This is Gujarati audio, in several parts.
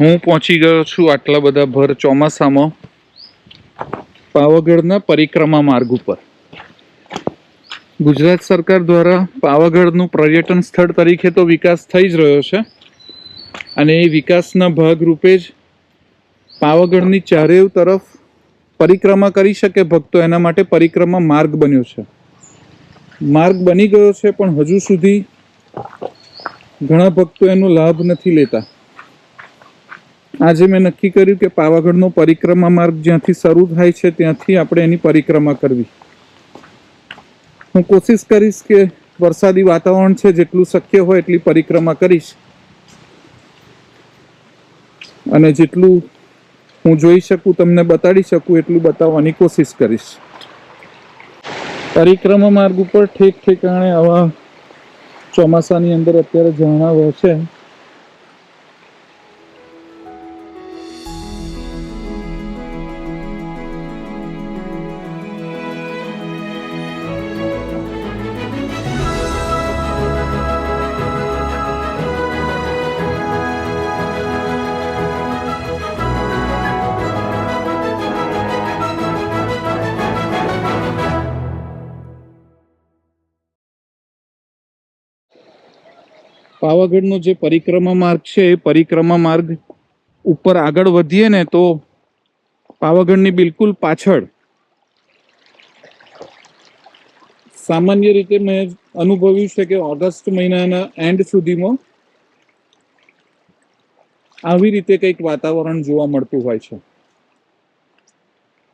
હું પહોંચી ગયો છું આટલા બધા ભર ચોમાસામાં પાવાગઢના પરિક્રમા માર્ગ ઉપર. ગુજરાત સરકાર દ્વારા પાવાગઢનું પર્યટન સ્થળ તરીકે તો વિકાસ થઈ જ રહ્યો છે અને એ વિકાસના ભાગરૂપે જ પાવાગઢની ચારેવ તરફ પરિક્રમા કરી શકે ભક્તો એના માટે પરિક્રમા માર્ગ બન્યો છે. માર્ગ બની ગયો છે પણ હજુ સુધી ઘણા ભક્તો એનો લાભ નથી લેતા. આજે મેં નક્કી કર્યું કે પાવાગઢનો પરિક્રમા માર્ગ જ્યાંથી શરૂ થાય છે, ત્યાંથી આપણે એની પરિક્રમા કરવી. હું કોશિશ કરીશ કે વરસાદી વાતાવરણ છે, જેટલું શક્ય હોય એટલી પરિક્રમા કરીશ. અને જેટલું હું જોઈ શકું, તમને બતાડી શકું, એટલું બતાવવાની કોશિશ કરીશ. પરિક્રમા માર્ગ ઉપર ઠેક ઠેકાણે આવા ચોમાસાની અંદર અત્યારે ઝરણા વહેશે પાવાગઢનો જે પરિક્રમા માર્ગ છે, એ પરિક્રમા માર્ગ ઉપર આગળ વધીએ ને તો પાવાગઢની બિલકુલ પાછળ. સામાન્ય રીતે મેં અનુભવ્યું છે કે ઓગસ્ટ મહિનાના એન્ડ સુધીમાં આવી રીતે કંઈક વાતાવરણ જોવા મળતું હોય છે.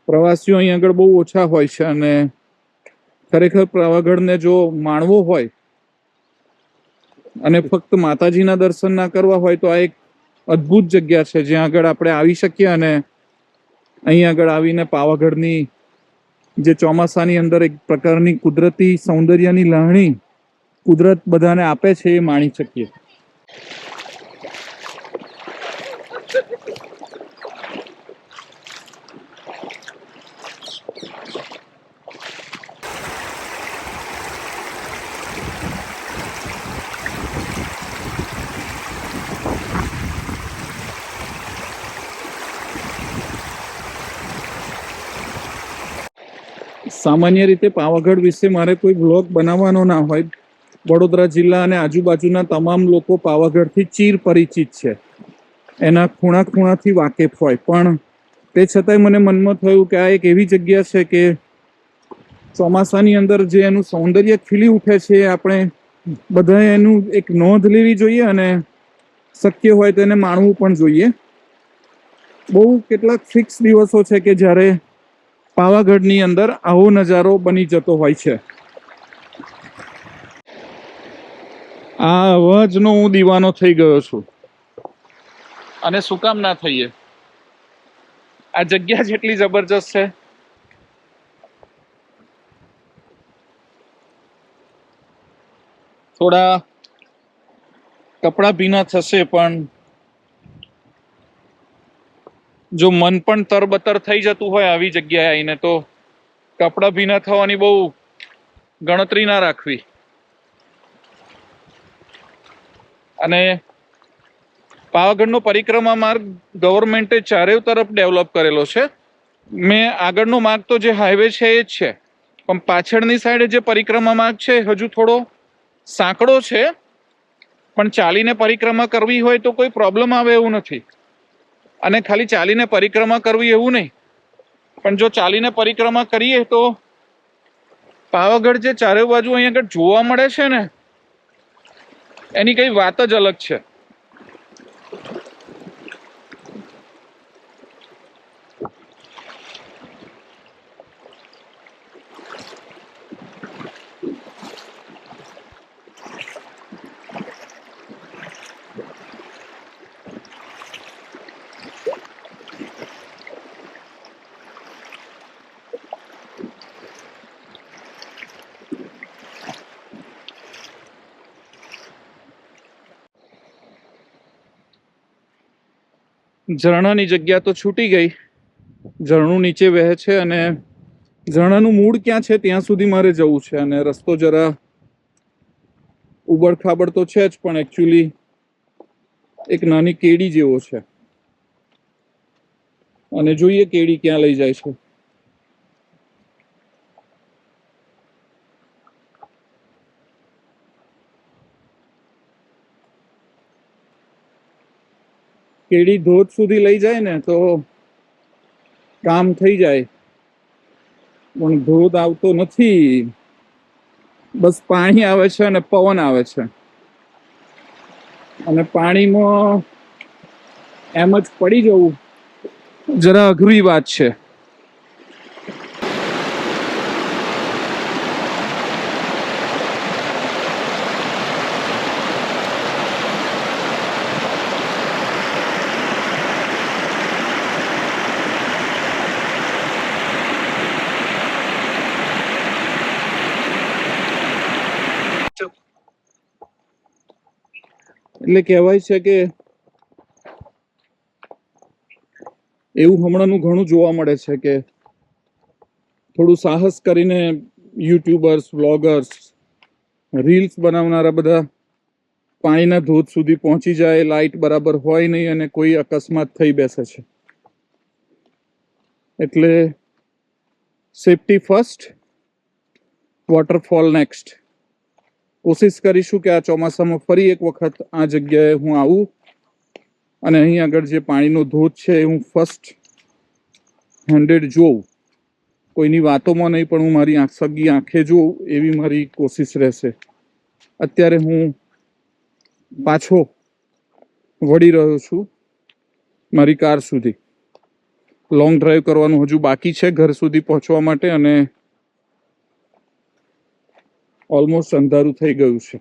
પ્રવાસીઓ અહીં આગળ બહુ ઓછા હોય છે અને ખરેખર પાવાગઢને જો માણવો હોય અને ફક્ત માતાજીના દર્શન ના કરવા હોય તો આ એક અદ્ભુત જગ્યા છે. જ્યાં આગળ આપણે આવી શકીએ અને અહીં આગળ આવીને પાવાગઢની જે ચોમાસાની અંદર એક પ્રકારની કુદરતી સૌંદર્યની લહણી કુદરત બધાને આપે છે એ માણી શકીએ. સામાન્ય રીતે પાવાગઢ વિશે મારે કોઈ બ્લોગ બનાવવાનો ના હોય. વડોદરા જિલ્લા અને આજુબાજુના તમામ લોકો પાવાગઢથી ચીર પરિચિત છે. એના ખૂણા ખૂણાથી વાકેફ હોય. પણ તે છતાંય મને મનમાં થયું કે આ એક એવી જગ્યા છે કે ચોમાસાની અંદર જે એનું સૌંદર્ય ખીલી ઉઠે છે, આપણે બધાએ એનું એક નોંધ લેવી જોઈએ અને શક્ય હોય તો એને માણવું પણ જોઈએ. બહુ કેટલાક ફિક્સ દિવસો છે કે જ્યારે પાવાગઢની અંદર આવો નજારો બની જતો હોય છે. આ અવાજનો હું દીવાનો થઈ ગયો છું. અને શું કામ ના થઈએ? આ જગ્યા જેટલી જબરજસ્ત છે. થોડા કપડા ભીના થશે પણ જો મન પણ તરબતર થઈ જતું હોય આવી જગ્યાએ આવીને, તો કપડાં ભીના થવાની બહુ ગણતરી ના રાખવી. અને પાવાગઢનો પરિક્રમા માર્ગ ગવર્મેન્ટે ચારેય તરફ ડેવલપ કરેલો છે. મેં આગળનો માર્ગ તો જે હાઈવે છે એ જ છે. પણ પાછળની સાઈડે જે પરિક્રમા માર્ગ છે, હજુ થોડો સાંકડો છે. પણ ચાલીને પરિક્રમા કરવી હોય તો કોઈ પ્રોબ્લેમ આવે એવું નથી. અને ખાલી ચાલીને પરિક્રમા કરવી એવું નહીં. પણ જો ચાલીને પરિક્રમા કરીએ તો પાવાગઢ જે ચારે બાજુ અહીંયા આગળ જોવા મળે છે ને, એની કઈ વાત જ અલગ છે. ઝરણાની જગ્યા તો છૂટી ગઈ. ઝરણું નીચે વહે છે અને ઝરણાનું મૂળ ક્યાં છે ત્યાં સુધી મારે જવું છે અને રસ્તો જરા ઉબડખાબડ તો છે જ, પણ એકચ્યુઅલી એક નાની કેડી જેવો છે. અને જોઈએ કેડી ક્યાં લઈ જાય છે. કેડી ધોધ સુધી લઈ જાય ને તો કામ થઈ જાય. પણ ધોધ આવતો નથી. બસ પાણી આવે છે અને પવન આવે છે. અને પાણીમાં એમ જ પડી જવું. જરા અઘરી વાત છે. એટલે કહેવાય છે કે એવું હમણાંનું ઘણું જોવા મળે છે કે થોડું સાહસ કરીને યુટ્યુબર્સ, વ્લોગર્સ, રીલ્સ બનાવનારા બધા પાણીના ધોધ સુધી પહોંચી જાય, લાઇટ બરાબર હોય નહીં અને કોઈ અકસ્માત થઈ બેસે છે. એટલે સેફટી ફર્સ્ટ, વોટરફોલ નેક્સ્ટ. કોશિશ કરીશું કે આ ચોમાસામાં ફરી એક વખત આ જગ્યાએ હું આવું. અને અહીં આગળ જે પાણીનો ધોધ છે એ હું ફર્સ્ટ હેન્ડેડ જોઉં. કોઈની વાતોમાં નહીં, પણ હું મારી આંખ સગી આંખે જોઉં એવી મારી કોશિશ રહેશે. અત્યારે હું પાછો વળી રહ્યો છું મારી કાર સુધી. લોંગ ડ્રાઈવ કરવાનું હજુ બાકી છે ઘર સુધી પહોંચવા માટે અને ઓલમોસ્ટ અંધારું થઈ ગયું છે.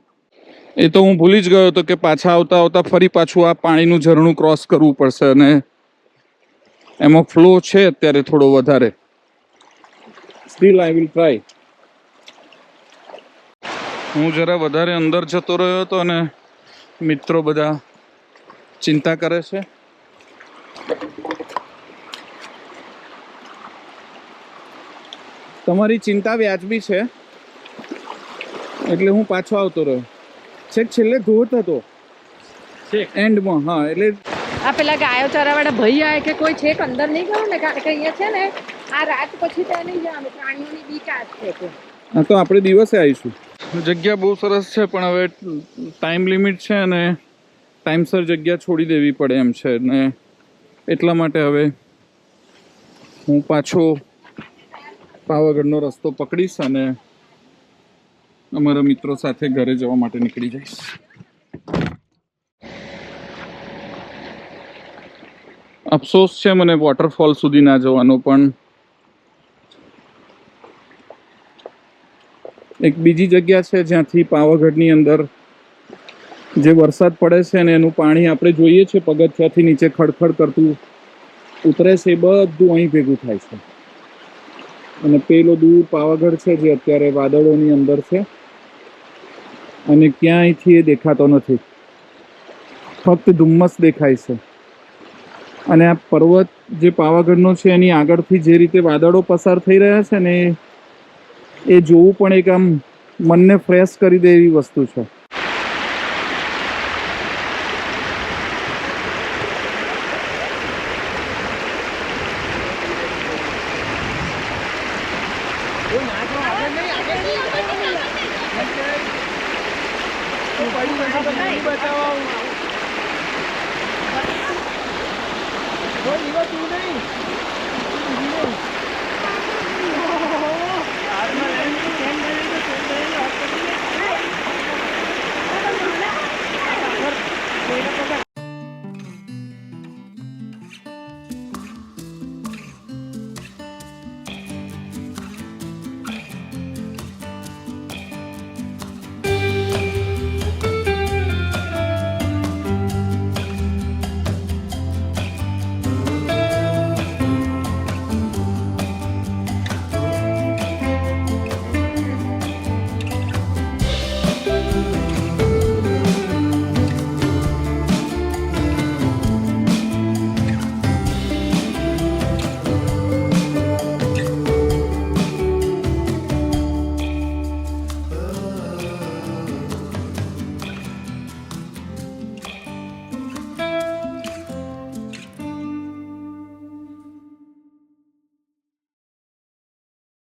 એ તો હું ભૂલી જ ગયો હતો કે પાછા આવતા આવતા ફરી પાછું આ પાણીનું ઝરણું ક્રોસ કરવું પડશે અને એમાં ફ્લો છે અત્યારે થોડો વધારે. સ્ટીલ આઈ વિલ ટ્રાય હું જરા વધારે અંદર જતો રહ્યો હતો અને મિત્રો બધા ચિંતા કરે છે. તમારી ચિંતા વ્યાજબી છે. એટલે હું પાછો આવતો રહ્યો. છેક છેલ્લે ધોધ હતો. એન્ડમાં હા એટલે આ પેલા ગાયો ચરાવાળા ભાઈ આવે કે કોઈ છેક અંદર નહીં ગયો ને? કારણ કે અહીંયા છે ને આ રાત પછી ત્યાં નહીં જવાનું પ્રાણીઓની બીક આ છે હા તો આપણે દિવસે આવીશું. જગ્યા બહુ સરસ છે પણ હવે ટાઈમ લિમિટ છે અને ટાઈમસર જગ્યા છોડી દેવી પડે એમ છે. ને એટલા માટે હવે હું પાછો પાવાગઢનો રસ્તો પકડીશ અને અમારા મિત્રો સાથે ઘરે જવા માટે નીકળી જઈશ. અફસોસ છે મને વોટરફોલ સુધી ના જવાનો, પણ એક બીજી જગ્યા છે જ્યાંથી પાવાગઢની અંદર જે વરસાદ પડે છે ને એનું પાણી આપણે જોઈએ છે, પગથિયાથી નીચે ખડખડ કરતું ઉતરે છે, એ બધું અહીં ભેગું થાય છે. અને પેલો દૂર પાવાગઢ છે, જે અત્યારે વાદળોની અંદર છે. અને ક્યાંયથી એ દેખાતો નથી. ફક્ત ધુમ્મસ દેખાય છે. અને આ પર્વત જે પાવાગઢનો છે, એની આગળથી જે રીતે વાદળો પસાર થઈ રહ્યા છે ને, એ જોવું પણ એક આમ મનને ફ્રેશ કરી દે એવી વસ્તુ છે. કોઈ દિવસ તું નહીં